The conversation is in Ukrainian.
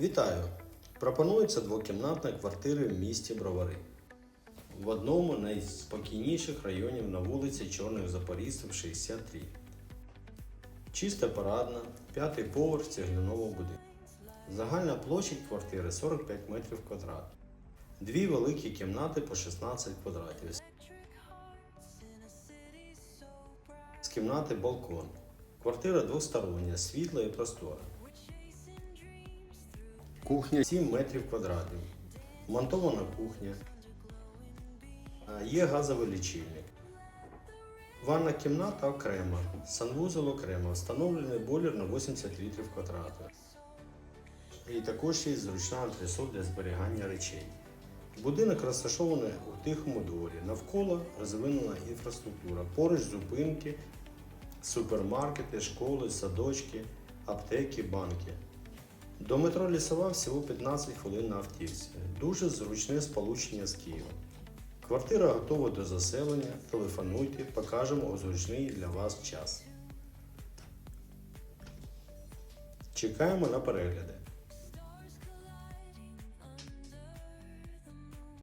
Вітаю! Пропонується двокімнатна квартира в місті Бровари. В одному з найспокійніших районів на вулиці Чорних Запорізців 63. Чиста парадна, п'ятий поверх цегляного будинку. Загальна площадь квартири 45 метрів квадратних. Дві великі кімнати по 16 квадратів. З кімнати балкон. Квартира двостороння, світла і простора. Кухня 7 метрів квадратних. Монтована кухня. Є газовий лічильник. Ванна кімната окрема, санвузол окремо, встановлений бойлер на 80 літрів квадратних. І також є зручна антресоль для зберігання речей. Будинок розташований у тихому дворі. Навколо розвинена інфраструктура. Поруч зупинки, супермаркети, школи, садочки, аптеки, банки. До метро Лісова всього 15 хвилин на автівці. Дуже зручне сполучення з Києвом. Квартира готова до заселення. Телефонуйте, покажемо у зручний для вас час. Чекаємо на перегляди.